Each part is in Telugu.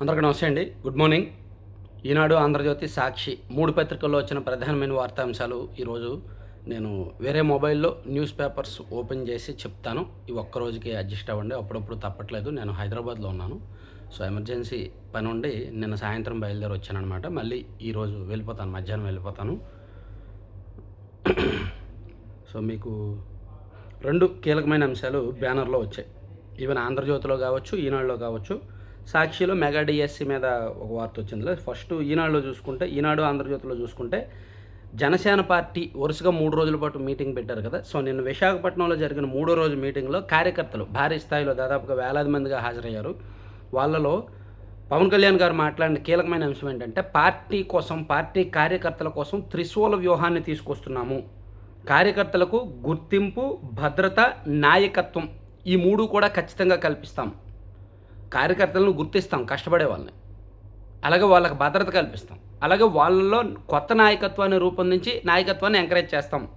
అందరికీ నమస్తే అండి. Good morning. ఈనాడు ఆంధ్రజ్యోతి సాక్షి మూడు పత్రికల్లో వచ్చిన ప్రధానమైన వార్తాంశాలు ఈరోజు నేను వేరే మొబైల్లో న్యూస్ పేపర్స్ ఓపెన్ చేసి చెప్తాను. ఈ ఒక్క రోజుకి అడ్జస్ట్ అవ్వండి. అప్పుడప్పుడు తప్పట్లేదు. నేను హైదరాబాద్లో ఉన్నాను. సో ఎమర్జెన్సీ పని ఉండి నిన్న సాయంత్రం బయలుదేరి వచ్చాను అనమాట మళ్ళీ ఈరోజు వెళ్ళిపోతాను. మధ్యాహ్నం వెళ్ళిపోతాను. సో మీకు రెండు కీలకమైన అంశాలు బ్యానర్లో వచ్చాయి. ఈవెన్ ఆంధ్రజ్యోతిలో కావచ్చు ఈనాడులో కావచ్చు. సాక్షిలో మెగా డిఎస్సి మీద ఒక వార్త వచ్చింది. ఫస్ట్ ఈనాడులో చూసుకుంటే ఈనాడు ఆంధ్రజ్యోతిలో చూసుకుంటే జనసేన పార్టీ వరుసగా మూడు రోజుల పాటు మీటింగ్ పెట్టారు కదా. సో నిన్న విశాఖపట్నంలో జరిగిన మూడో రోజు మీటింగ్లో కార్యకర్తలు భారీ స్థాయిలో దాదాపుగా వేలాది మందిగా హాజరయ్యారు. వాళ్ళలో పవన్ కళ్యాణ్ గారు మాట్లాడిన కీలకమైన అంశం ఏంటంటే పార్టీ కోసం పార్టీ కార్యకర్తల కోసం త్రిశూల వ్యూహాన్ని తీసుకొస్తున్నాము. కార్యకర్తలకు గుర్తింపు భద్రత నాయకత్వం ఈ మూడు కూడా ఖచ్చితంగా కల్పిస్తాం. కార్యకర్తలను గుర్తిస్తాం కష్టపడే వాళ్ళని అలాగే వాళ్ళకి భద్రత కల్పిస్తాం. అలాగే వాళ్ళలో కొత్త నాయకత్వాన్ని రూపొందించి నాయకత్వాన్ని ఎంకరేజ్ చేస్తాం.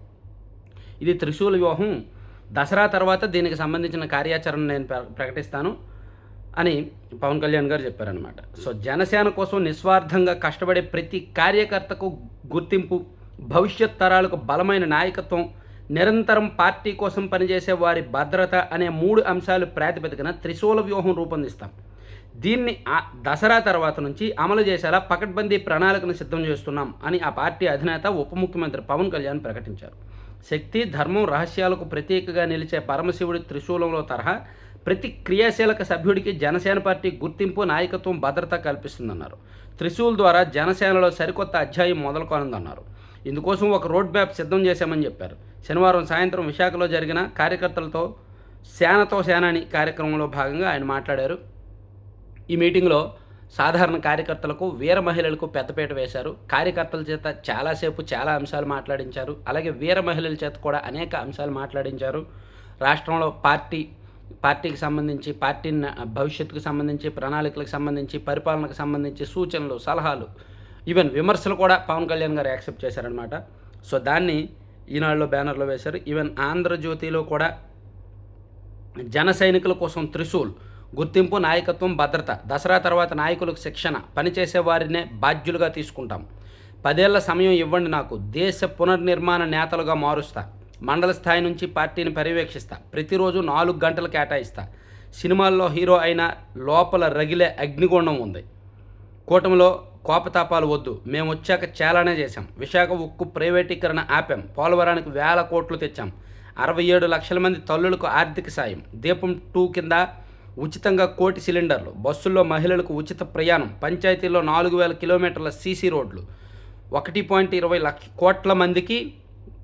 ఇది త్రిశూల వ్యూహం. దసరా తర్వాత దీనికి సంబంధించిన కార్యాచరణ నేను ప్ర- ప్రకటిస్తాను అని పవన్ కళ్యాణ్ గారు చెప్పారనమాట సో జనసేన కోసం నిస్వార్థంగా కష్టపడే ప్రతి కార్యకర్తకు గుర్తింపు భవిష్యత్ తరాలకు బలమైన నాయకత్వం నిరంతరం పార్టీ కోసం పనిచేసే వారి భద్రత అనే మూడు అంశాలు ప్రాతిపదికన త్రిశూల వ్యూహం రూపొందిస్తాం. దీన్ని ఆ- దసరా తర్వాత నుంచి అమలు చేసేలా పకడ్బందీ ప్రణాళికను సిద్ధం చేస్తున్నాం అని ఆ పార్టీ అధినేత ఉప ముఖ్యమంత్రి పవన్ కళ్యాణ్ ప్రకటించారు. శక్తి ధర్మం రహస్యాలకు ప్రతీకగా నిలిచే పరమశివుడి త్రిశూలంలో తరహా ప్రతి క్రియాశీలక సభ్యుడికి జనసేన పార్టీ గుర్తింపు నాయకత్వం భద్రత కల్పిస్తుందన్నారు. త్రిశూల్ ద్వారా జనసేనలో సరికొత్త అధ్యాయం మొదలుకోనుందన్నారు. ఇందుకోసం ఒక రోడ్ మ్యాప్ సిద్ధం చేశామని చెప్పారు. శనివారం సాయంత్రం విశాఖలో జరిగిన కార్యకర్తలతో సేనతో సేనాని కార్యక్రమంలో భాగంగా ఆయన మాట్లాడారు. ఈ మీటింగ్లో సాధారణ కార్యకర్తలకు వీర మహిళలకు పెద్దపీట వేశారు. కార్యకర్తల చేత చాలాసేపు చాలా అంశాలు మాట్లాడించారు. అలాగే వీర మహిళల చేత కూడా అనేక అంశాలు మాట్లాడించారు. రాష్ట్రంలో పార్టీ పార్టీకి సంబంధించి పార్టీ భవిష్యత్తుకు సంబంధించి ప్రణాళికలకు సంబంధించి పరిపాలనకు సంబంధించి సూచనలు సలహాలు ఈవెన్ విమర్శలు కూడా పవన్ కళ్యాణ్ గారు యాక్సెప్ట్ చేశారనమాట సో దాన్ని ఈనాడులో బ్యానర్లో వేశారు. ఈవెన్ ఆంధ్రజ్యోతిలో కూడా జన సైనికుల కోసం త్రిశూల్ గుర్తింపు నాయకత్వం భద్రత దసరా తర్వాత నాయకులకు శిక్షణ పనిచేసే వారినే బాధ్యులుగా తీసుకుంటాం. పదేళ్ళ సమయం ఇవ్వండి నాకు. దేశ పునర్నిర్మాణ నేతలుగా మారుస్తా. మండల స్థాయి నుంచి పార్టీని పర్యవేక్షిస్తా. ప్రతిరోజు నాలుగు గంటలు కేటాయిస్తా. సినిమాల్లో హీరో అయిన లోపల రగిలే అగ్నిగుండం ఉంది. కూటమిలో కోపతాపాలు వద్దు. మేము వచ్చాక చాలానే చేశాం. విశాఖ ఉక్కు ప్రైవేటీకరణ ఆపాం. పోలవరానికి వేల కోట్లు తెచ్చాం. అరవై ఏడు లక్షల మంది తల్లులకు ఆర్థిక సాయం. దీపం టూ కింద ఉచితంగా కోటి సిలిండర్లు. బస్సుల్లో మహిళలకు ఉచిత ప్రయాణం. పంచాయతీల్లో నాలుగు వేల కిలోమీటర్ల సీసీ రోడ్లు. ఒకటి పాయింట్ ఇరవై లక్ష కోట్ల మందికి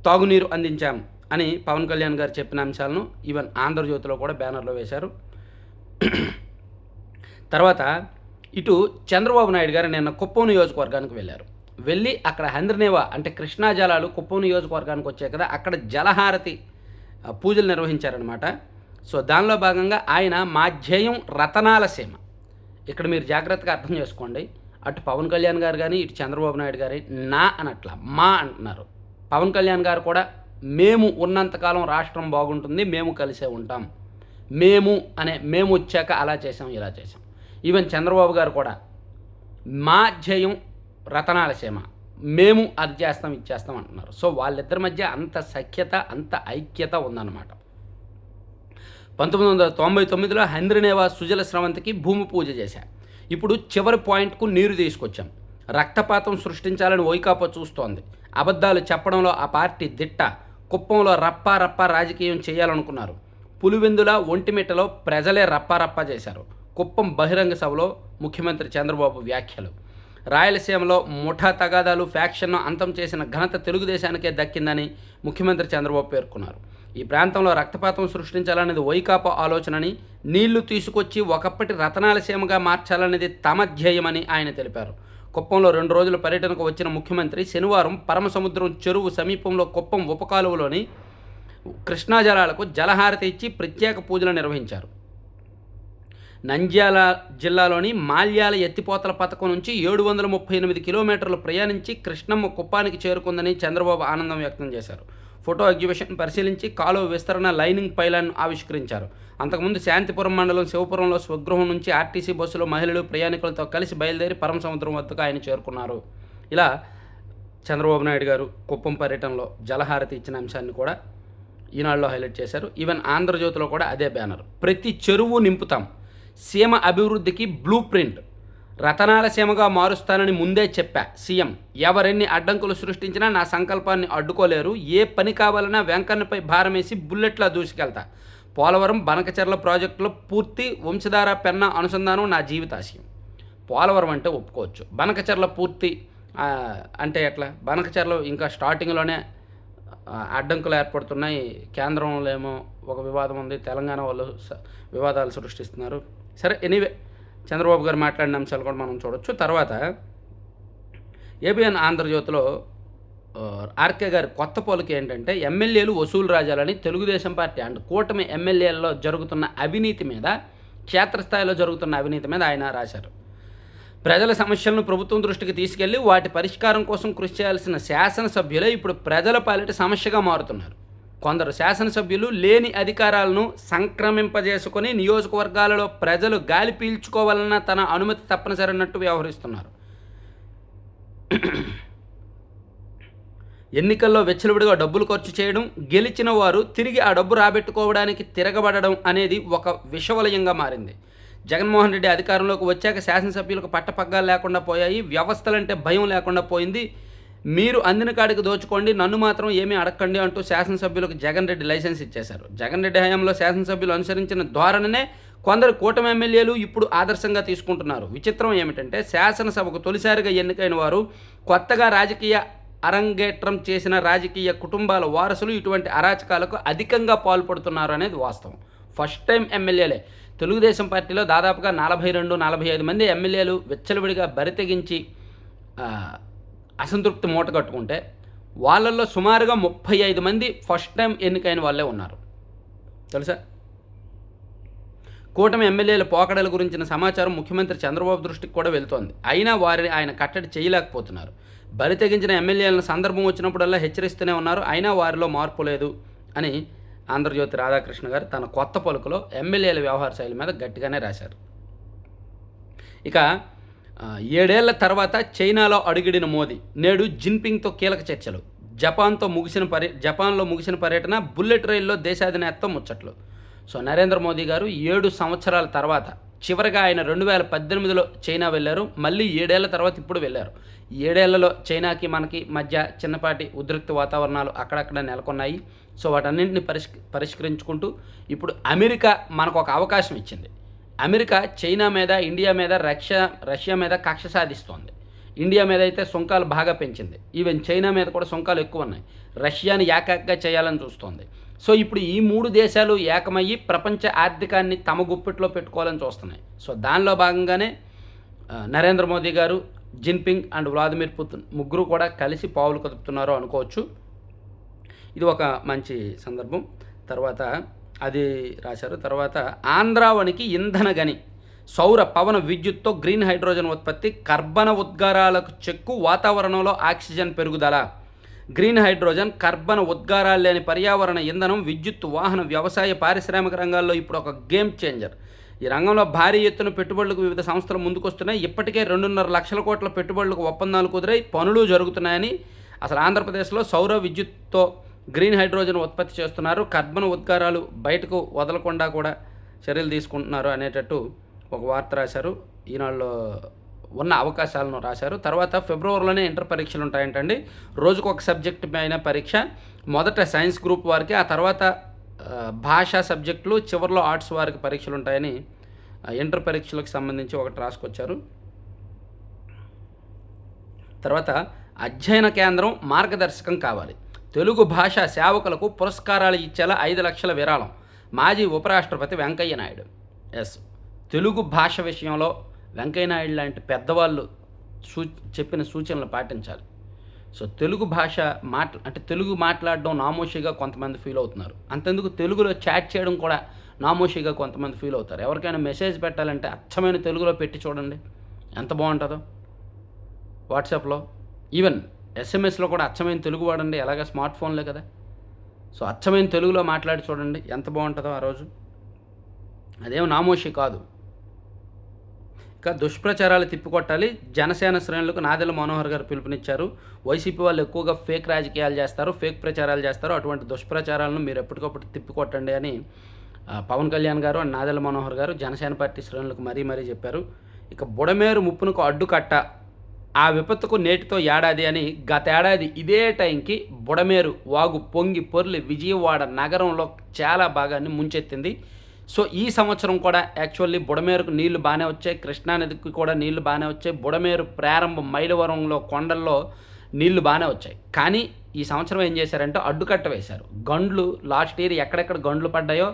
తాగునీరు అందించాం అని పవన్ కళ్యాణ్ గారు చెప్పిన అంశాలను ఈవెన్ ఆంధ్రజ్యోతిలో కూడా బ్యానర్లో వేశారు. తర్వాత ఇటు చంద్రబాబు నాయుడు గారు నిన్న కుప్పం నియోజకవర్గానికి వెళ్ళారు. వెళ్ళి అక్కడ హంద్రనేవా అంటే కృష్ణా జలాలు కుప్పం నియోజకవర్గానికి వచ్చాయి కదా అక్కడ జలహారతి పూజలు నిర్వహించారనమాట సో దానిలో భాగంగా ఆయన మా ధ్యేయం రతనాల సీమ. ఇక్కడ మీరు జాగ్రత్తగా అర్థం చేసుకోండి. అటు పవన్ కళ్యాణ్ గారు కానీ ఇటు చంద్రబాబు నాయుడు గారి నా అనట్ల మా అంటున్నారు. పవన్ కళ్యాణ్ గారు కూడా మేము ఉన్నంతకాలం రాష్ట్రం బాగుంటుంది మేము కలిసే ఉంటాం. మేము అనే మేము వచ్చాక అలా చేసాం ఇలా చేసాం ఈవెన్ చంద్రబాబు గారు కూడా మా ధ్యేయం రతనాల సీమ మేము అది చేస్తాం ఇది చేస్తాం అంటున్నారు. సో వాళ్ళిద్దరి మధ్య అంత సఖ్యత అంత ఐక్యత ఉందన్నమాట. పంతొమ్మిది వందల తొంభై తొమ్మిదిలో హంద్రినేవా సుజల స్రవంతికి భూమి పూజ చేశా. ఇప్పుడు చివరి పాయింట్కు నీరు తీసుకొచ్చాం. రక్తపాతం సృష్టించాలని వైకాపా చూస్తోంది. అబద్ధాలు చెప్పడంలో ఆ పార్టీ దిట్ట కుప్పంలో రప్పా రప్పా రాజకీయం చేయాలనుకున్నారు. పులివెందుల ఒంటిమిట్టలో ప్రజలే రప్పా రప్పా చేశారు. కుప్పం బహిరంగ సభలో ముఖ్యమంత్రి చంద్రబాబు వ్యాఖ్యలు. రాయలసీమలో ముఠా తగాదాలు ఫ్యాక్షన్ను అంతం చేసిన ఘనత తెలుగుదేశానికే దక్కిందని ముఖ్యమంత్రి చంద్రబాబు పేర్కొన్నారు. ఈ ప్రాంతంలో రక్తపాతం సృష్టించాలనేది వైకాపా ఆలోచనని నీళ్ళు తీసుకొచ్చి ఒకప్పటి రతనాలసీమగా మార్చాలనేది తమ ధ్యేయమని ఆయన తెలిపారు. కుప్పంలో రెండు రోజుల పర్యటనకు వచ్చిన ముఖ్యమంత్రి శనివారం పరమసముద్రం చెరువు సమీపంలో కుప్పం ఉపకాలువలోని కృష్ణా జలాలకు జలహారతి ఇచ్చి ప్రత్యేక పూజలు నిర్వహించారు. నంద్యాల జిల్లాలోని మాల్యాల ఎత్తిపోతల పథకం నుంచి ఏడు వందల ముప్పై ఎనిమిది కిలోమీటర్లు ప్రయాణించి కృష్ణమ్మ కుప్పానికి చేరుకుందని చంద్రబాబు ఆనందం వ్యక్తం చేశారు. ఫోటో ఎగ్జిబిషన్ పరిశీలించి కాలువ విస్తరణ లైనింగ్ పైలాన్ ఆవిష్కరించారు. అంతకుముందు శాంతిపురం మండలం శివపురంలో స్వగృహం నుంచి ఆర్టీసీ బస్సులో మహిళలు ప్రయాణికులతో కలిసి బయలుదేరి పరమ సముద్రం వద్దకు ఆయన చేరుకున్నారు. ఇలా చంద్రబాబు నాయుడు గారు కుప్పం పర్యటనలో జలహారతి ఇచ్చిన అంశాన్ని కూడా ఈనాడులో హైలైట్ చేశారు. ఈవెన్ ఆంధ్రజ్యోతిలో కూడా అదే బ్యానర్. ప్రతి చెరువు నింపుతాం. సీమ అభివృద్ధికి బ్లూ ప్రింట్ రతనాల సీమగా మారుస్తానని ముందే చెప్పా సీఎం. ఎవరెన్ని అడ్డంకులు సృష్టించినా నా సంకల్పాన్ని అడ్డుకోలేరు. ఏ పని కావాలన్నా వెంకన్నపై భారమేసి బుల్లెట్లా దూసుకెళ్తా. పోలవరం బనకచెర్ల ప్రాజెక్టులో పూర్తి వంశధార పెన్న అనుసంధానం నా జీవితాశయం. పోలవరం అంటే ఒప్పుకోవచ్చు. బనకచెర్ల పూర్తి అంటే ఎట్లా? బనకచెర్ల ఇంకా స్టార్టింగ్లోనే అడ్డంకులు ఏర్పడుతున్నాయి. కేంద్రంలో ఏమో ఒక వివాదం ఉంది. తెలంగాణ వాళ్ళు స- వివాదాలు సృష్టిస్తున్నారు. సరే ఎనీవే చంద్రబాబు గారు మాట్లాడిన అంశాలు కూడా మనం చూడొచ్చు. తర్వాత ఏబిఎన్ ఆంధ్రజ్యోతిలో ఆర్కే గారి కొత్త పోలిక ఏంటంటే ఎమ్మెల్యేలు వసూలు రాజాలని తెలుగుదేశం పార్టీ అండ్ కూటమి ఎమ్మెల్యేలలో జరుగుతున్న అవినీతి మీద క్షేత్రస్థాయిలో జరుగుతున్న అవినీతి మీద ఆయన రాశారు. ప్రజల సమస్యలను ప్రభుత్వం దృష్టికి తీసుకెళ్ళి వాటి పరిష్కారం కోసం కృషి చేయాల్సిన శాసనసభ్యులే ఇప్పుడు ప్రజల పాలిట సమస్యగా మారుతున్నారు. కొందరు శాసనసభ్యులు లేని అధికారాలను సంక్రమింపజేసుకొని నియోజకవర్గాలలో ప్రజలు గాలి పీల్చుకోవాలన్న తన అనుమతి తప్పనిసరి అన్నట్టు వ్యవహరిస్తున్నారు. ఎన్నికల్లో వెచ్చలవిడిగా డబ్బులు ఖర్చు చేయడం గెలిచిన వారు తిరిగి ఆ డబ్బు రాబెట్టుకోవడానికి తిరగబడడం అనేది ఒక విషవలయంగా మారింది. జగన్మోహన్ రెడ్డి అధికారంలోకి వచ్చాక శాసనసభ్యులకు పట్టపగ్గాలు లేకుండా పోయాయి వ్యవస్థలంటే భయం లేకుండా పోయింది. మీరు అందిన కాడికి దోచుకోండి నన్ను మాత్రం ఏమీ అడగండి అంటూ శాసనసభ్యులకు జగన్ రెడ్డి లైసెన్స్ ఇచ్చేశారు. జగన్ రెడ్డి హయాంలో శాసనసభ్యులు అనుసరించిన ధోరణనే కొందరు కూటమి ఎమ్మెల్యేలు ఇప్పుడు ఆదర్శంగా తీసుకుంటున్నారు. విచిత్రం ఏమిటంటే శాసనసభకు తొలిసారిగా ఎన్నికైన వారు కొత్తగా రాజకీయ అరంగేట్రం చేసిన రాజకీయ కుటుంబాల వారసులు ఇటువంటి అరాచకాలకు అధికంగా పాల్పడుతున్నారు అనేది వాస్తవం. First time ఎమ్మెల్యేలే. తెలుగుదేశం పార్టీలో దాదాపుగా నలభై రెండు నలభై ఐదు మంది ఎమ్మెల్యేలు విచ్చలవిడిగా బరితెగించి అసంతృప్తి మూట కట్టుకుంటే వాళ్ళల్లో సుమారుగా ముప్పై ఐదు మంది ఫస్ట్ టైం ఎన్నికైన వాళ్ళే ఉన్నారు. తెలుసా? కూటమి ఎమ్మెల్యేల పోకడల గురించిన సమాచారం ముఖ్యమంత్రి చంద్రబాబు దృష్టికి కూడా వెళ్తోంది. అయినా వారిని ఆయన కట్టడి చేయలేకపోతున్నారు. బలి తెగించిన ఎమ్మెల్యేలను సందర్భం వచ్చినప్పుడల్లా హెచ్చరిస్తూనే ఉన్నారు. అయినా వారిలో మార్పు లేదు అని ఆంధ్రజ్యోతి రాధాకృష్ణ గారు తన కొత్త పలుకులో ఎమ్మెల్యేల వ్యవహార శైలి మీద గట్టిగానే రాశారు. ఇక ఏడేళ్ళ తర్వాత చైనాలో అడుగిడిన మోదీ నేడు జిన్పింగ్తో కీలక చర్చలు. జపాన్తో ముగిసిన పర్య జపాన్లో ముగిసిన పర్యటన బుల్లెట్ రైల్లో దేశాధినేత్తం ముచ్చట్లు. సో నరేంద్ర మోదీ గారు ఏడు సంవత్సరాల తర్వాత చివరిగా ఆయన రెండు వేల పద్దెనిమిదిలో చైనా వెళ్ళారు మళ్ళీ ఏడేళ్ళ తర్వాత ఇప్పుడు వెళ్ళారు. ఏడేళ్ళలో చైనాకి మనకి మధ్య చిన్నపాటి ఉద్రిక్త వాతావరణాలు అక్కడక్కడ నెలకొన్నాయి. సో వాటన్నింటిని పరిష్క పరిష్కరించుకుంటూ ఇప్పుడు అమెరికా మనకు ఒక అవకాశం ఇచ్చింది. అమెరికా చైనా మీద ఇండియా మీద రష్యా రష్యా మీద కక్ష సాధిస్తోంది. ఇండియా మీద అయితే సుంకాలు బాగా పెంచింది. ఈవెన్ చైనా మీద కూడా సుంకాలు ఎక్కువ ఉన్నాయి. రష్యాని ఏకాగ్గా చేయాలని చూస్తోంది. సో ఇప్పుడు ఈ మూడు దేశాలు ఏకమయ్యి ప్రపంచ ఆర్థికాన్ని తమ గుప్పిట్లో పెట్టుకోవాలని చూస్తున్నాయి. సో దానిలో భాగంగానే నరేంద్ర మోదీ గారు జిన్పింగ్ అండ్ వ్లాదిమిర్ పుతిన్ ముగ్గురు కూడా కలిసి పావులు కదుపుతున్నారు అనుకోవచ్చు. ఇది ఒక మంచి సందర్భం. తర్వాత అది రాశారు. తర్వాత ఆంధ్రావనికి ఇంధన గని సౌర పవన విద్యుత్తో గ్రీన్ హైడ్రోజన్ ఉత్పత్తి కర్బన ఉద్గారాలకు చెక్కు వాతావరణంలో ఆక్సిజన్ పెరుగుదల. గ్రీన్ హైడ్రోజన్ కర్బన ఉద్గారాలు లేని పర్యావరణ ఇంధనం విద్యుత్ వాహన వ్యవసాయ పారిశ్రామిక రంగాల్లో ఇప్పుడు ఒక గేమ్ చేంజర్. ఈ రంగంలో భారీ ఎత్తున పెట్టుబడులకు వివిధ సంస్థలు ముందుకొస్తున్నాయి. ఇప్పటికే రెండున్నర లక్షల కోట్ల పెట్టుబడులకు ఒప్పందాలు కుదిరాయి. పనులు జరుగుతున్నాయని అసలు ఆంధ్రప్రదేశ్లో సౌర విద్యుత్తో గ్రీన్ హైడ్రోజన్ ఉత్పత్తి చేస్తున్నారు. కర్బన ఉద్గారాలు బయటకు వదలకుండా కూడా చర్యలు తీసుకుంటున్నారు అనేటట్టు ఒక వార్త రాశారు. ఈనాళ్ళు ఉన్న అవకాశాలను రాశారు. తర్వాత ఫిబ్రవరిలోనే ఇంటర్ పరీక్షలు ఉంటాయంటండి. రోజుకు ఒక సబ్జెక్ట్ పైన పరీక్ష. మొదట సైన్స్ గ్రూప్ వారికి ఆ తర్వాత భాషా సబ్జెక్టులు చివరిలో ఆర్ట్స్ వారికి పరీక్షలు ఉంటాయని ఇంటర్ పరీక్షలకు సంబంధించి ఒకటి రాసుకొచ్చారు. తర్వాత అధ్యయన కేంద్రం మార్గదర్శకం కావాలి. తెలుగు భాష సేవకులకు పురస్కారాలు ఇచ్చేలా ఐదు లక్షల విరాళం. మాజీ ఉపరాష్ట్రపతి వెంకయ్య నాయుడు. ఎస్. తెలుగు భాష విషయంలో వెంకయ్య నాయుడు లాంటి పెద్దవాళ్ళు సూ చెప్పిన సూచనలు పాటించాలి. సో తెలుగు భాష మాట్లా అంటే తెలుగు మాట్లాడడం నామోషిగా కొంతమంది ఫీల్ అవుతున్నారు. అంతెందుకు తెలుగులో చాట్ చేయడం కూడా నామోషిగా కొంతమంది ఫీల్ అవుతారు. ఎవరికైనా మెసేజ్ పెట్టాలంటే అచ్చమైన తెలుగులో పెట్టి చూడండి. ఎంత బాగుంటుందో. వాట్సాప్లో. ఈవెన్ ఎస్ఎంఎస్లో కూడా అచ్చమైన తెలుగు వాడండి ఎలాగ స్మార్ట్ ఫోన్లే కదా. సో అచ్చమైన తెలుగులో మాట్లాడి చూడండి ఎంత బాగుంటుందో ఆ రోజు. అదేం నామోషి కాదు. ఇక దుష్ప్రచారాలు తిప్పికొట్టాలి. జనసేన శ్రేణులకు నాదెల మనోహర్ గారు పిలుపునిచ్చారు. వైసీపీ వాళ్ళు ఎక్కువగా ఫేక్ రాజకీయాలు చేస్తారు ఫేక్ ప్రచారాలు చేస్తారు. అటువంటి దుష్ప్రచారాలను మీరు ఎప్పటికప్పుడు తిప్పికొట్టండి అని పవన్ కళ్యాణ్ గారు అండ్ నాదెల మనోహర్ గారు జనసేన పార్టీ శ్రేణులకు మరీ మరీ చెప్పారు. ఇక బుడమేరు ముప్పునకు అడ్డుకట్ట. ఆ విపత్తుకు నేటితో ఏడాది అని గతేడాది ఇదే టైంకి బుడమేరు వాగు పొంగి పొర్లి విజయవాడ నగరంలో చాలా భాగాన్ని ముంచెత్తింది. సో ఈ సంవత్సరం కూడా యాక్చువల్లీ బుడమేరుకు నీళ్ళు బాగానే వచ్చాయి. కృష్ణానదికి కూడా నీళ్ళు బాగానే వచ్చాయి. బుడమేరు ప్రారంభం మైలవరంలో కొండల్లో నీళ్ళు బాగానే వచ్చాయి. కానీ ఈ సంవత్సరం ఏం చేశారంటే అడ్డుకట్ట వేశారు. గండ్లు లాస్ట్ ఇయర్ ఎక్కడెక్కడ గండ్లు పడ్డాయో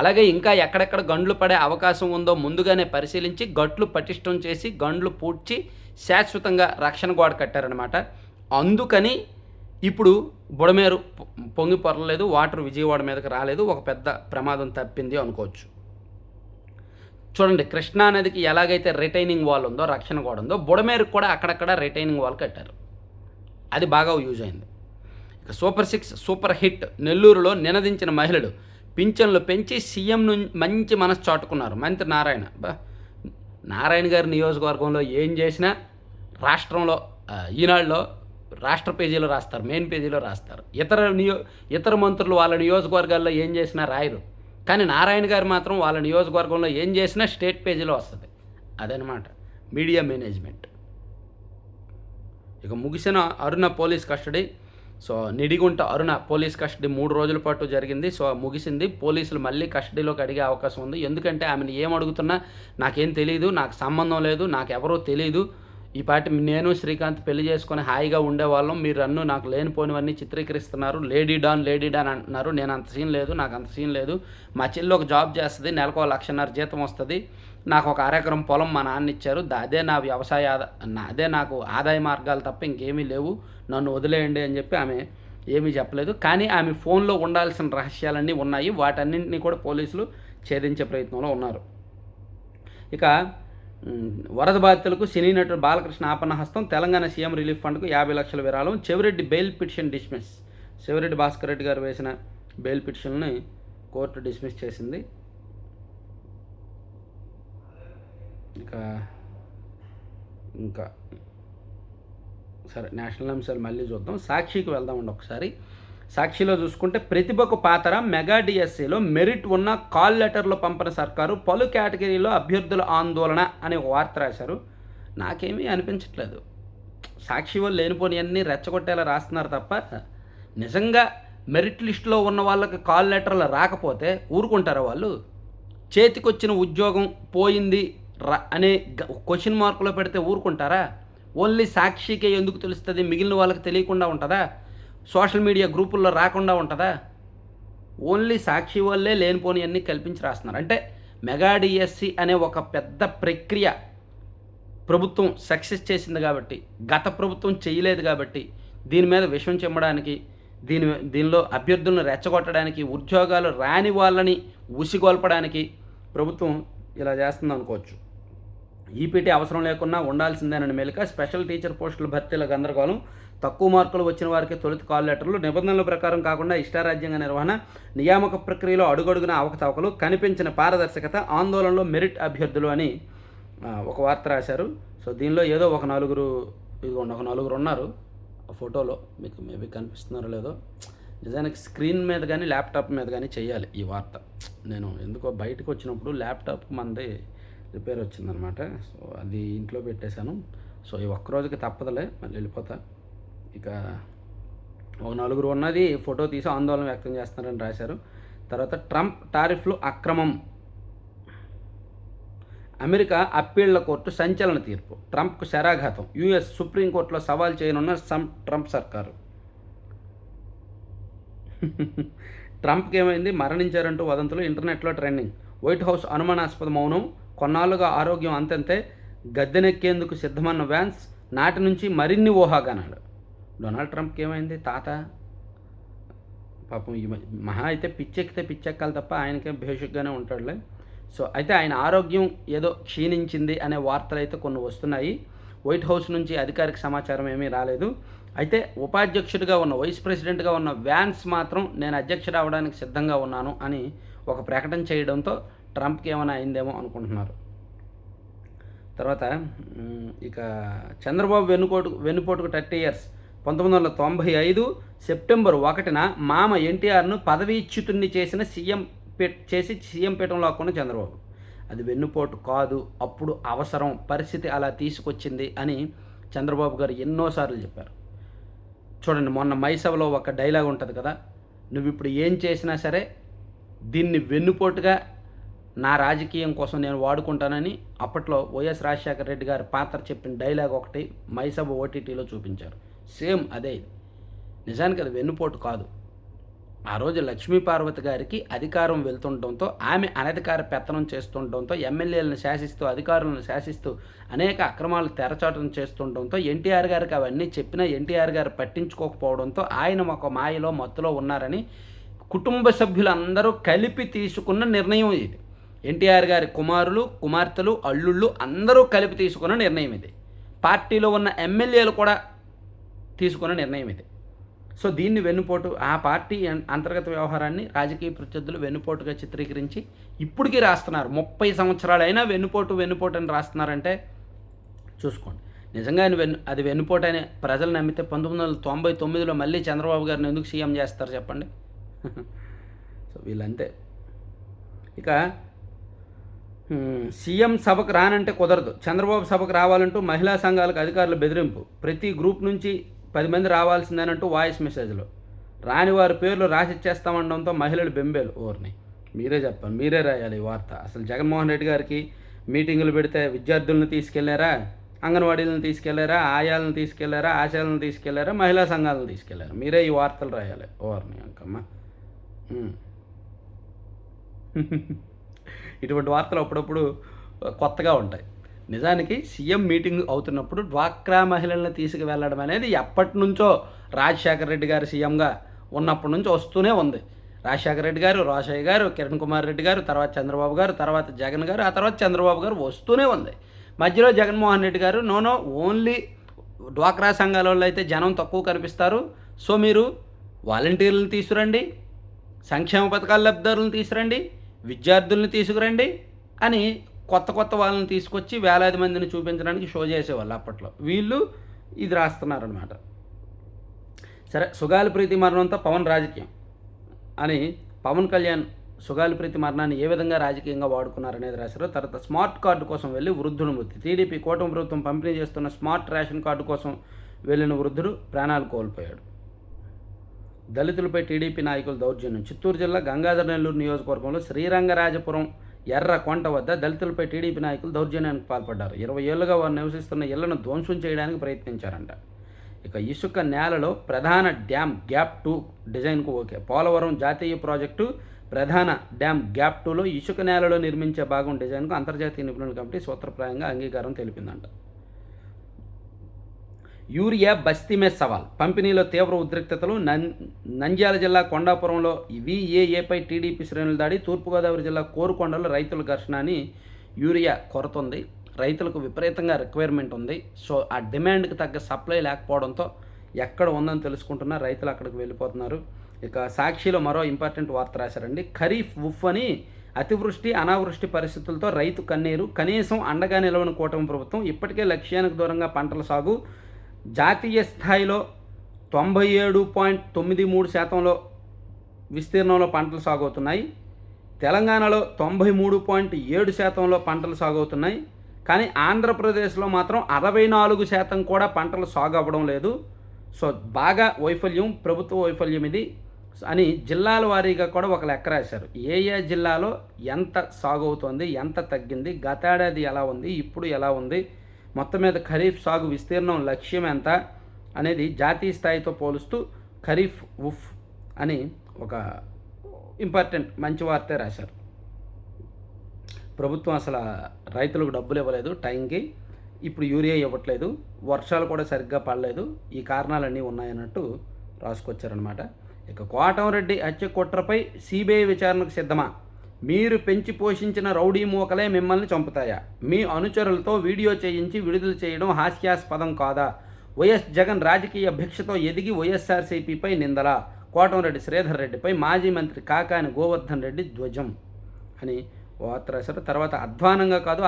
అలాగే ఇంకా ఎక్కడెక్కడ గండ్లు పడే అవకాశం ఉందో ముందుగానే పరిశీలించి గట్లు పటిష్టం చేసి గండ్లు పూడ్చి శాశ్వతంగా రక్షణ గోడ కట్టారనమాట అందుకని ఇప్పుడు బుడమేరు పొంగి పొరలేదు వాటర్ విజయవాడ మీదకి రాలేదు ఒక పెద్ద ప్రమాదం తప్పింది అనుకోవచ్చు. చూడండి కృష్ణా నదికి ఎలాగైతే రిటైనింగ్ వాల్ ఉందో రక్షణ గోడ ఉందో బుడమేరుకు కూడా అక్కడక్కడ రిటైనింగ్ వాల్ కట్టారు. అది బాగా యూజ్ అయింది. ఇక సూపర్ సిక్స్ సూపర్ హిట్ నెల్లూరులో నినదించిన మహిళలు పింఛన్లు పెంచి సీఎం ను మంచి మనసు చాటుకున్నారు. మంత్రి నారాయణ. బా నారాయణ గారి నియోజకవర్గంలో ఏం చేసినా రాష్ట్రంలో ఈనాళ్ళలో ఈనాడులో రాష్ట్ర పేజీలో రాస్తారు మెయిన్ పేజీలో రాస్తారు. ఇతర నియో ఇతర మంత్రులు వాళ్ళ నియోజకవర్గాల్లో ఏం చేసినా రాయరు. కానీ నారాయణ గారు మాత్రం వాళ్ళ నియోజకవర్గంలో ఏం చేసినా స్టేట్ పేజీలో వస్తుంది. అదనమాట మీడియా మేనేజ్మెంట్. ఇక ముగిసిన Aruna police custody. So Nidigunta Aruna police custody మూడు రోజుల పాటు జరిగింది. సో ముగిసింది. పోలీసులు మళ్ళీ కస్టడీలోకి అడిగే అవకాశం ఉంది. ఎందుకంటే ఆమెను ఏం అడుగుతున్నా నాకేం తెలియదు నాకు సంబంధం లేదు నాకు ఎవరో తెలియదు ఈ పాటి నేను శ్రీకాంత్ పెళ్ళి చేసుకొని హాయిగా ఉండేవాళ్ళం. మీరు అన్ను నాకు లేనిపోనివన్నీ చిత్రీకరిస్తున్నారు. లేడీ డాన్ లేడీ డాన్ అంటున్నారు నేను అంత సీన్ లేదు నాకు అంత సీన్ లేదు. మా చెల్లి ఒక జాబ్ చేస్తుంది నెలకు లక్షన్నర జీతం వస్తుంది. నాకు ఒక అరెకరం పొలం మా నాన్న ఇచ్చారు. అదే నా వ్యవసాయ నా- అదే నాకు ఆదాయ మార్గాలు తప్ప ఇంకేమీ లేవు. నన్ను వదిలేయండి అని చెప్పి ఆమె ఏమీ చెప్పలేదు. కానీ ఆమె ఫోన్లో ఉండాల్సిన రహస్యాలన్నీ ఉన్నాయి. వాటన్నింటినీ కూడా పోలీసులు ఛేదించే ప్రయత్నంలో ఉన్నారు. ఇక వరద బాధితులకు సినీ నటుడు బాలకృష్ణ ఆపన్న హస్తం తెలంగాణ సీఎం రిలీఫ్ ఫండ్కు యాభై లక్షల విరాళం. Chevireddy bail petition dismiss. Chevireddy Bhaskar Reddy గారు వేసిన బెయిల్ పిటిషన్ని కోర్టు డిస్మిస్ చేసింది. ఇంకా ఇంకా సరే నేషనల్ అంశాలు మళ్ళీ చూద్దాం. సాక్షికి వెళ్దామండి ఒకసారి. సాక్షిలో చూసుకుంటే ప్రతిభకు పాతర మెగా డిఎస్సిలో మెరిట్ ఉన్న కాల్ లెటర్లు పంపిన సర్కారు పలు కేటగిరీలో అభ్యర్థుల ఆందోళన అనే ఒక వార్త రాశారు. నాకేమీ అనిపించట్లేదు. సాక్షి వాళ్ళు లేనిపోనివన్నీ రెచ్చగొట్టేలా రాస్తున్నారు తప్ప నిజంగా మెరిట్ లిస్టులో ఉన్న వాళ్ళకి కాల్ లెటర్లు రాకపోతే ఊరుకుంటారా వాళ్ళు? చేతికొచ్చిన ఉద్యోగం పోయింది రా అనే క్వశ్చన్ మార్కులో పెడితే ఊరుకుంటారా? ఓన్లీ సాక్షికే ఎందుకు తెలుస్తుంది? మిగిలిన వాళ్ళకి తెలియకుండా ఉంటుందా? సోషల్ మీడియా గ్రూపుల్లో రాకుండా ఉంటుందా? ఓన్లీ సాక్షి వల్లే లేనిపోని అన్నీ కల్పించి రాస్తున్నారు. అంటే మెగా డిఎస్సి అనే ఒక పెద్ద ప్రక్రియ ప్రభుత్వం సక్సెస్ చేసింది కాబట్టి గత ప్రభుత్వం చేయలేదు కాబట్టి దీని మీద విషం చెమ్మడానికి దీని దీనిలో అభ్యర్థులను రెచ్చగొట్టడానికి ఉద్యోగాలు రాని వాళ్ళని ఉసిగొల్పడానికి ప్రభుత్వం ఇలా చేస్తుంది అనుకోవచ్చు ఈపీటీ అవసరం లేకుండా ఉండాల్సిందేనని మేలిక స్పెషల్ టీచర్ పోస్టుల భర్తీల గందరగోళం తక్కువ మార్కులు వచ్చిన వారికి తొలుత కాల్ లెటర్లు నిబంధనల ప్రకారం కాకుండా ఇష్టారాజ్యంగా నిర్వహణ నియామక ప్రక్రియలో అడుగడుగున అవకతవకలు కనిపించిన పారదర్శకత ఆందోళనలో మెరిట్ అభ్యర్థులు అని ఒక వార్త రాశారు. సో దీనిలో ఏదో ఒక నలుగురు ఇదిగోండి ఒక నలుగురు ఉన్నారు. ఆ ఫోటోలో మీకు మేబీ కనిపిస్తున్నారో లేదో. నిజానికి స్క్రీన్ మీద కానీ ల్యాప్టాప్ మీద కానీ చేయాలి ఈ వార్త. నేను ఎందుకో బయటకు వచ్చినప్పుడు ల్యాప్టాప్ మంది రిపేర్ వచ్చిందనమాట. సో అది ఇంట్లో పెట్టేశాను. సో ఈ ఒక్క రోజుకి తప్పదులే మళ్ళీ వెళ్ళిపోతా. ఇక ఒక నలుగురు ఉన్నది ఫోటో తీసి ఆందోళన వ్యక్తం చేస్తున్నారని రాశారు. తర్వాత ట్రంప్ టారిఫ్లు అక్రమం. అమెరికా అప్పీళ్ళ కోర్టు సంచలన తీర్పు. ట్రంప్కు శరాఘాతం. యుఎస్ సుప్రీంకోర్టులో సవాల్ చేయనున్న సమ్ ట్రంప్ సర్కారు. ట్రంప్కి ఏమైంది మరణించారంటూ వదంతులు ఇంటర్నెట్లో ట్రెండింగ్. వైట్ హౌస్ అనుమానాస్పద మౌనం. కొన్నాళ్ళుగా ఆరోగ్యం అంతంతే గద్దెనెక్కేందుకు సిద్ధమన్న వ్యాన్స్ నాటి నుంచి మరిన్ని ఊహాగానాలు. డొనాల్డ్ ట్రంప్కి ఏమైంది తాత? పాపం ఈ మహా అయితే పిచ్చెక్కితే పిచ్చెక్కాలి తప్ప ఆయనకేం భేషుగ్గానే ఉంటాడులే. సో అయితే ఆయన ఆరోగ్యం ఏదో క్షీణించింది అనే వార్తలు అయితే కొన్ని వస్తున్నాయి. వైట్ హౌస్ నుంచి అధికారిక సమాచారం ఏమీ రాలేదు. అయితే ఉపాధ్యక్షుడిగా ఉన్న వైస్ ప్రెసిడెంట్గా ఉన్న వ్యాన్స్ మాత్రం నేను అధ్యక్షుడు అవడానికి సిద్ధంగా ఉన్నాను అని ఒక ప్రకటన చేయడంతో ట్రంప్కి ఏమైనా అయిందేమో అనుకుంటున్నారు. తర్వాత ఇక చంద్రబాబు వెన్నుకోటు వెన్నుపోటుకు థర్టీ ఇయర్స్. పంతొమ్మిది వందల తొంభై ఐదు సెప్టెంబర్ ఒకటిన మామ ఎన్టీఆర్ను పదవీచ్యుతుణ్ణి చేసిన సీఎం పీఠ చేసి సీఎం పీఠంలో లాక్కున్న చంద్రబాబు. అది వెన్నుపోటు కాదు అప్పుడు అవసరం పరిస్థితి అలా తీసుకొచ్చింది అని చంద్రబాబు గారు ఎన్నోసార్లు చెప్పారు. చూడండి మొన్న మైసభలో ఒక డైలాగ్ ఉంటుంది కదా నువ్వు ఇప్పుడు ఏం చేసినా సరే దీన్ని వెన్నుపోటుగా నా రాజకీయం కోసం నేను వాడుకుంటానని అప్పట్లో వైఎస్ రాజశేఖర రెడ్డి గారి పాత్ర చెప్పిన డైలాగ్ ఒకటి మైసభ ఓటీటీలో చూపించారు. సేమ్ అదే నిజానికి అది వెన్నుపోటు కాదు. ఆ రోజు లక్ష్మీ పార్వతి గారికి అధికారం వెళ్తుండటంతో ఆమె అనధికార పెత్తనం చేస్తుండటంతో ఎమ్మెల్యేలను శాసిస్తూ అధికారులను శాసిస్తూ అనేక అక్రమాలు తెరచాటం చేస్తుండటంతో ఎన్టీఆర్ గారికి అవన్నీ చెప్పినా ఎన్టీఆర్ గారు పట్టించుకోకపోవడంతో ఆయన ఒక మాయలో మత్తులో ఉన్నారని కుటుంబ సభ్యులందరూ కలిపి తీసుకున్న నిర్ణయం ఇది. ఎన్టీఆర్ గారి కుమారులు కుమార్తెలు అల్లుళ్ళు అందరూ కలిపి తీసుకున్న నిర్ణయం ఇది. పార్టీలో ఉన్న ఎమ్మెల్యేలు కూడా తీసుకున్న నిర్ణయం ఇది. సో దీన్ని వెన్నుపోటు ఆ పార్టీ అంతర్గత వ్యవహారాన్ని రాజకీయ ప్రత్యర్థులు వెన్నుపోటుగా చిత్రీకరించి ఇప్పటికీ రాస్తున్నారు. ముప్పై సంవత్సరాలైనా వెన్నుపోటు వెన్నుపోటు అని రాస్తున్నారంటే చూసుకోండి. నిజంగా ఆయన వెన్ను అది వెన్నుపోటు అని ప్రజలు నమ్మితే పంతొమ్మిది వందల తొంభై తొమ్మిదిలో మళ్ళీ చంద్రబాబు గారిని ఎందుకు సీఎం చేస్తారు చెప్పండి? సో వీళ్ళంతే. ఇక సీఎం సభకు రానంటే కుదరదు. చంద్రబాబు సభకు రావాలంటూ మహిళా సంఘాలకు అధికారుల బెదిరింపు. ప్రతి గ్రూప్ నుంచి పది మంది రావాల్సిందేనంటూ వాయిస్ మెసేజ్లో. రాని వారి పేర్లు రాసిచ్చేస్తామనడంతో మహిళలు బెంబేలు. ఓర్ని. మీరే చెప్పండి. మీరే రాయాలి ఈ వార్త. అసలు జగన్మోహన్ రెడ్డి గారికి మీటింగులు పెడితే విద్యార్థులను తీసుకెళ్ళారా? అంగన్వాడీలను తీసుకెళ్ళారా? ఆయాలను తీసుకెళ్ళారా? ఆశయాలను తీసుకెళ్ళారా? మహిళా సంఘాలను తీసుకెళ్ళారా? మీరే ఈ వార్తలు రాయాలి. ఓర్ని అంకమ్మ. హ్మ్. ఇటువంటి వార్తలు అప్పుడప్పుడు కొత్తగా ఉంటాయి. నిజానికి సీఎం మీటింగ్ అవుతున్నప్పుడు డ్వాక్రా మహిళలను తీసుకువెళ్ళడం అనేది ఎప్పటి నుంచో రాజశేఖర రెడ్డి గారు సీఎంగా ఉన్నప్పటి నుంచి వస్తూనే ఉంది. రాజశేఖర రెడ్డి గారు రోషయ్య గారు కిరణ్ కుమార్ రెడ్డి గారు తర్వాత చంద్రబాబు గారు తర్వాత జగన్ గారు ఆ తర్వాత చంద్రబాబు గారు వస్తూనే ఉంది. మధ్యలో జగన్మోహన్ రెడ్డి గారు నోనో ఓన్లీ డ్వాక్రా సంఘాల వాళ్ళు అయితే జనం తక్కువ కనిపిస్తారు. సో మీరు వాలంటీర్లను తీసుకురండి సంక్షేమ పథకాల లబ్ధిదారులను తీసుకురండి విద్యార్థుల్ని తీసుకురండి అని కొత్త కొత్త వాళ్ళని తీసుకొచ్చి వేలాది మందిని చూపించడానికి షో చేసేవాళ్ళు అప్పట్లో. వీళ్ళు ఇది రాస్తున్నారనమాట సరే సుగాలి ప్రీతి మరణంతో పవన్ రాజకీయం అని పవన్ కళ్యాణ్ సుగాలి ప్రీతి మరణాన్ని ఏ విధంగా రాజకీయంగా వాడుకున్నారనేది రాశారు తర్వాత స్మార్ట్ కార్డు కోసం వెళ్ళి వృద్ధుడు మృతి టీడీపీ కూటమి ప్రభుత్వం పంపిణీ చేస్తున్న స్మార్ట్ రేషన్ కార్డు కోసం వెళ్ళిన వృద్ధుడు ప్రాణాలు కోల్పోయాడు. దళితులపై టీడీపీ నాయకుల దౌర్జన్యం. చిత్తూరు జిల్లా గంగాధర నెల్లూరు నియోజకవర్గంలో శ్రీరంగరాజపురం ఎర్ర కొంట వద్ద దళితులపై టీడీపీ నాయకులు దౌర్జన్యానికి పాల్పడ్డారు. ఇరవై ఏళ్ళుగా వారు నివసిస్తున్న ఇళ్ళను ధ్వంసం చేయడానికి ప్రయత్నించారంట. ఇక ఇసుక నేలలో ప్రధాన డ్యామ్ గ్యాప్ టూ డిజైన్కు ఓకే. పోలవరం జాతీయ ప్రాజెక్టు ప్రధాన డ్యామ్ గ్యాప్ టూలో ఇసుక నేలలో నిర్మించే భాగం డిజైన్కు అంతర్జాతీయ నిపుణుల కమిటీ సూత్రప్రాయంగా అంగీకారం తెలిపిందంట. యూరియా బస్తీమే సవాల్. పంపిణీలో తీవ్ర ఉద్రిక్తతలు. నం నంద్యాల జిల్లా కొండాపురంలో విఏఏపై టీడీపీ శ్రేణుల దాడి. తూర్పుగోదావరి జిల్లా కోరుకొండలో రైతుల ఘర్షణ అని యూరియా కొరత ఉంది రైతులకు విపరీతంగా రిక్వైర్మెంట్ ఉంది. సో ఆ డిమాండ్కి తగ్గ సప్లై లేకపోవడంతో ఎక్కడ ఉందని తెలుసుకుంటున్నా రైతులు అక్కడికి వెళ్ళిపోతున్నారు. ఇక సాక్షిలో మరో ఇంపార్టెంట్ వార్త రాశారండి. ఖరీఫ్ ఉఫ్ అని అతివృష్టి అనావృష్టి పరిస్థితులతో రైతు కన్నీరు. కనీసం అండగా నిలవని కూటమి ప్రభుత్వం ఇప్పటికే లక్ష్యానికి దూరంగా పంటల సాగు జాతీయ స్థాయిలో తొంభై ఏడు పాయింట్ తొమ్మిది మూడు శాతంలో విస్తీర్ణంలో పంటలు సాగవుతున్నాయి. తెలంగాణలో తొంభై మూడు పాయింట్ ఏడు శాతంలో పంటలు సాగవుతున్నాయి. కానీ ఆంధ్రప్రదేశ్లో మాత్రం అరవై నాలుగు శాతం కూడా పంటలు సాగు అవ్వడం లేదు. సో బాగా వైఫల్యం ప్రభుత్వ వైఫల్యం ఇది అని జిల్లాల వారీగా కూడా ఒక లెక్క రాశారు. ఏ ఏ జిల్లాలో ఎంత సాగవుతోంది ఎంత తగ్గింది గతేడాది ఎలా ఉంది ఇప్పుడు ఎలా ఉంది మొత్తం మీద ఖరీఫ్ సాగు విస్తీర్ణం లక్ష్యం ఎంత అనేది జాతీయ స్థాయితో పోలుస్తూ ఖరీఫ్ ఉఫ్ అని ఒక ఇంపార్టెంట్ మంచి వార్తే రాశారు. ప్రభుత్వం అసలు రైతులకు డబ్బులు ఇవ్వలేదు టైంకి ఇప్పుడు యూరియా ఇవ్వట్లేదు వర్షాలు కూడా సరిగ్గా పడలేదు ఈ కారణాలన్నీ ఉన్నాయన్నట్టు రాసుకొచ్చారనమాట ఇక కోటంరెడ్డి హత్య కుట్రపై సిబిఐ విచారణకు సిద్ధమా? మీరు పెంచి పోషించిన రౌడీ మూకలే మిమ్మల్ని చంపుతాయా? మీ అనుచరులతో వీడియో చేయించి విడుదల చేయడం హాస్యాస్పదం కాదా? వైఎస్ జగన్ రాజకీయ భిక్షతో ఎదిగి వైఎస్ఆర్సీపీపై నిందల? కోటంరెడ్డి శ్రీధర్ రెడ్డిపై మాజీ మంత్రి కాకాని గోవర్ధన్ రెడ్డి ధ్వజం అని వార్త రాశారు. తర్వాత అధ్వానంగా కాదు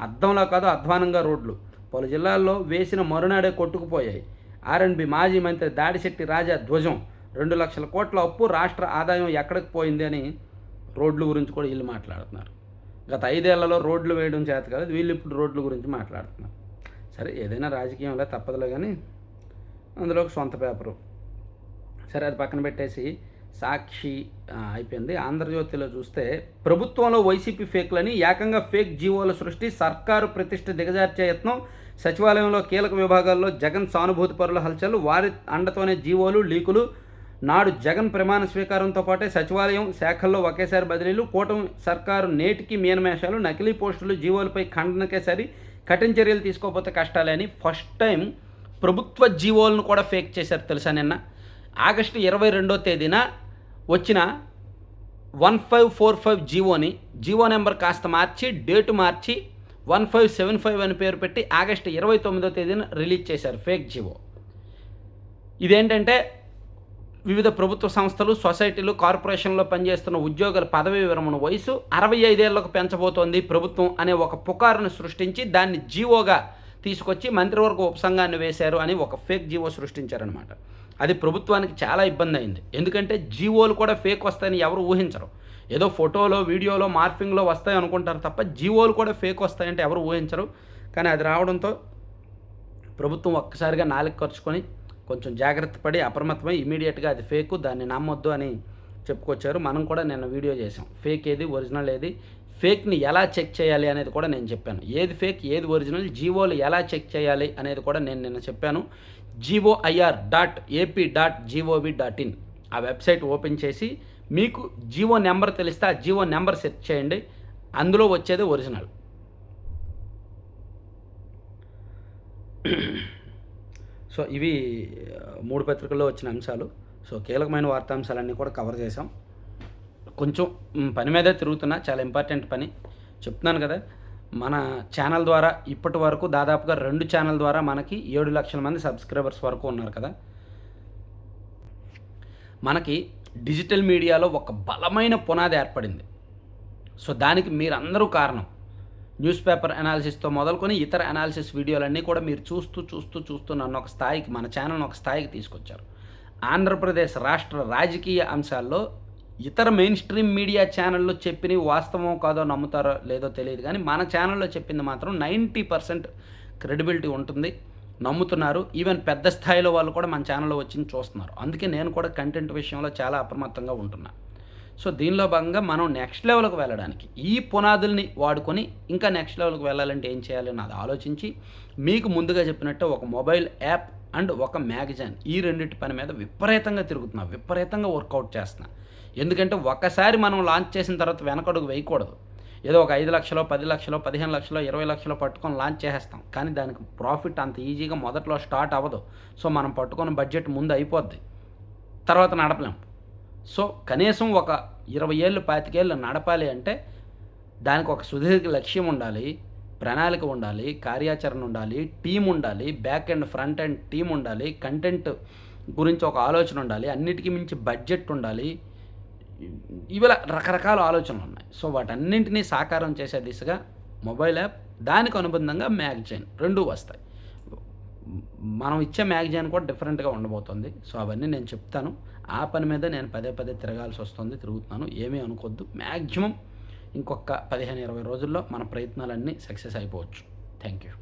అద్దంలో కాదు అధ్వానంగా రోడ్లు. పలు జిల్లాల్లో వేసిన మరునాడే కొట్టుకుపోయాయి. ఆర్ఎండ్బి మాజీ మంత్రి దాడిశెట్టి రాజా ధ్వజం. రెండు లక్షల కోట్ల అప్పు రాష్ట్ర ఆదాయం ఎక్కడికి పోయింది అని రోడ్ల గురించి కూడా వీళ్ళు మాట్లాడుతున్నారు. గత ఐదేళ్ళలో రోడ్లు వేయడం చేత కాదు వీళ్ళు ఇప్పుడు రోడ్ల గురించి మాట్లాడుతున్నారు. సరే ఏదైనా రాజకీయంలో తప్పదులే కానీ అందులో ఒక సొంత పేపరు. సరే అది పక్కన పెట్టేసి సాక్షి అయిపోయింది. ఆంధ్రజ్యోతిలో చూస్తే ప్రభుత్వంలో వైసీపీ ఫేక్లని ఏకంగా ఫేక్ జీవోల సృష్టి సర్కారు ప్రతిష్ట దిగజార్చే యత్నం సచివాలయంలో కీలక విభాగాల్లో జగన్ సానుభూతి పరుల హల్చలు వారి అండతోనే జీవోలు లీకులు నాడు జగన్ ప్రమాణ స్వీకారంతో పాటే సచివాలయం శాఖల్లో ఒకేసారి బదిలీలు కూటమి సర్కారు నేటికి మీనమేషాలు నకిలీ పోస్టులు జీవోలపై ఖండనకే సరి కఠిన చర్యలు తీసుకోకపోతే కష్టాలే అని ఫస్ట్ టైం ప్రభుత్వ జీవోలను కూడా ఫేక్ చేశారు తెలుసా నిన్న? ఆగస్టు ఇరవై రెండో తేదీన వచ్చిన వన్ ఫైవ్ ఫోర్ ఫైవ్ జీవోని జీవో నెంబర్ కాస్త మార్చి డేటు మార్చి వన్ ఫైవ్ సెవెన్ ఫైవ్ అని పేరు పెట్టి ఆగస్టు ఇరవై తొమ్మిదో తేదీన రిలీజ్ చేశారు ఫేక్ జీవో. ఇదేంటంటే వివిధ ప్రభుత్వ సంస్థలు సొసైటీలు కార్పొరేషన్లో పనిచేస్తున్న ఉద్యోగుల పదవీ విరమణ వయసు అరవై ఐదేళ్ళకు పెంచబోతోంది ప్రభుత్వం అనే ఒక పుకారును సృష్టించి దాన్ని జీవోగా తీసుకొచ్చి మంత్రివర్గ ఉపసంఘాన్ని వేశారు అని ఒక ఫేక్ జీవో సృష్టించారనమాట అది ప్రభుత్వానికి చాలా ఇబ్బంది అయింది. ఎందుకంటే జీవోలు కూడా ఫేక్ వస్తాయని ఎవరు ఊహించరు. ఏదో ఫోటోలో వీడియోలో మార్ఫింగ్లో వస్తాయి అనుకుంటారు తప్ప జీవోలు కూడా ఫేక్ వస్తాయంటే ఎవరు ఊహించరు. కానీ అది రావడంతో ప్రభుత్వం ఒక్కసారిగా నాలుగు ఖర్చుకొని కొంచెం జాగ్రత్త పడి అప్రమత్తమై ఇమీడియట్గా అది ఫేక్ దాన్ని నమ్మొద్దు అని చెప్పుకొచ్చారు. మనం కూడా నిన్న వీడియో చేసాం ఫేక్ ఏది ఒరిజినల్ ఏది ఫేక్ని ఎలా చెక్ చేయాలి అనేది కూడా నేను చెప్పాను. ఏది ఫేక్ ఏది ఒరిజినల్ జీవోలు ఎలా చెక్ చేయాలి అనేది కూడా నేను నిన్న చెప్పాను. GOIR dot AP dot GOV dot in ఆ వెబ్సైట్ ఓపెన్ చేసి మీకు జీవో నెంబర్ తెలిస్తే ఆ జీవో నెంబర్ సెట్ చేయండి. అందులో వచ్చేది ఒరిజినల్. సో ఇవి మూడు పత్రికల్లో వచ్చిన అంశాలు. సో కీలకమైన వార్తాంశాలన్నీ కూడా కవర్ చేసాం కొంచెం పని మీదే తిరుగుతున్నా చాలా ఇంపార్టెంట్ పని చెప్తున్నాను కదా. మన ఛానల్ ద్వారా ఇప్పటి వరకు దాదాపుగా రెండు ఛానల్ ద్వారా మనకి ఏడు లక్షల మంది సబ్స్క్రైబర్స్ వరకు ఉన్నారు కదా. మనకి డిజిటల్ మీడియాలో ఒక బలమైన పునాది ఏర్పడింది. సో దానికి మీరందరూ కారణం. న్యూస్ పేపర్ అనాలిసిస్తో మొదలుకొని ఇతర అనాలిసిస్ వీడియోలన్నీ కూడా మీరు చూస్తూ చూస్తూ చూస్తూ నన్ను ఒక స్థాయికి మన ఛానల్ని ఒక స్థాయికి తీసుకొచ్చారు. ఆంధ్రప్రదేశ్ రాష్ట్ర రాజకీయ అంశాల్లో ఇతర మెయిన్ స్ట్రీమ్ మీడియా ఛానల్లో చెప్పినవి వాస్తవం కాదో నమ్ముతారో లేదో తెలియదు కానీ మన ఛానల్లో చెప్పింది మాత్రం నైంటీ పర్సెంట్ క్రెడిబిలిటీ ఉంటుంది. నమ్ముతున్నారు. ఈవెన్ పెద్ద స్థాయిలో వాళ్ళు కూడా మన ఛానల్లో వచ్చి చూస్తున్నారు. అందుకే నేను కూడా కంటెంట్ విషయంలో చాలా అప్రమత్తంగా ఉంటున్నాను సో దీనిలో భాగంగా మనం నెక్స్ట్ లెవెల్కి వెళ్ళడానికి ఈ పునాదుల్ని వాడుకొని ఇంకా నెక్స్ట్ లెవెల్కి వెళ్ళాలంటే ఏం చేయాలి అది ఆలోచించి మీకు ముందుగా చెప్పినట్టు ఒక మొబైల్ యాప్ అండ్ ఒక మ్యాగజైన్ ఈ రెండింటి పని మీద విపరీతంగా తిరుగుతున్నా విపరీతంగా వర్కౌట్ చేస్తున్నా. ఎందుకంటే ఒకసారి మనం లాంచ్ చేసిన తర్వాత వెనకడుగు వేయకూడదు. ఏదో ఒక ఐదు లక్షలో పది లక్షలో పదిహేను లక్షలో ఇరవై లక్షలో పట్టుకొని లాంచ్ చేసేస్తాం. కానీ దానికి ప్రాఫిట్ అంత ఈజీగా మొదట్లో స్టార్ట్ అవ్వదు. సో మనం పట్టుకున్న బడ్జెట్ ముందు అయిపోద్ది. తర్వాత నడపలేం. సో కనీసం ఒక ఇరవై ఏళ్ళు పాతికేళ్ళు నడపాలి అంటే దానికి ఒక సుదీర్ఘ లక్ష్యం ఉండాలి ప్రణాళిక ఉండాలి కార్యాచరణ ఉండాలి టీం ఉండాలి back and front and team ఉండాలి కంటెంట్ గురించి ఒక ఆలోచన ఉండాలి అన్నిటికీ మించి బడ్జెట్ ఉండాలి. ఇవాళ రకరకాల ఆలోచనలు ఉన్నాయి. సో వాటన్నింటినీ సాకారం చేసే దిశగా మొబైల్ యాప్ దానికి అనుబంధంగా మ్యాగజైన్ రెండూ వస్తాయి. మనం ఇచ్చే మ్యాగజైన్ కూడా డిఫరెంట్గా ఉండబోతుంది. సో అవన్నీ నేను చెప్తాను. ఆ పని మీద నేను పదే పదే తిరగాల్సి వస్తుంది తిరుగుతున్నాను ఏమీ అనుకోవద్దు మ్యాక్సిమం ఇంకొక పదిహేను ఇరవై రోజుల్లో మన ప్రయత్నాలన్నీ సక్సెస్ అయిపోవచ్చు. Thank you.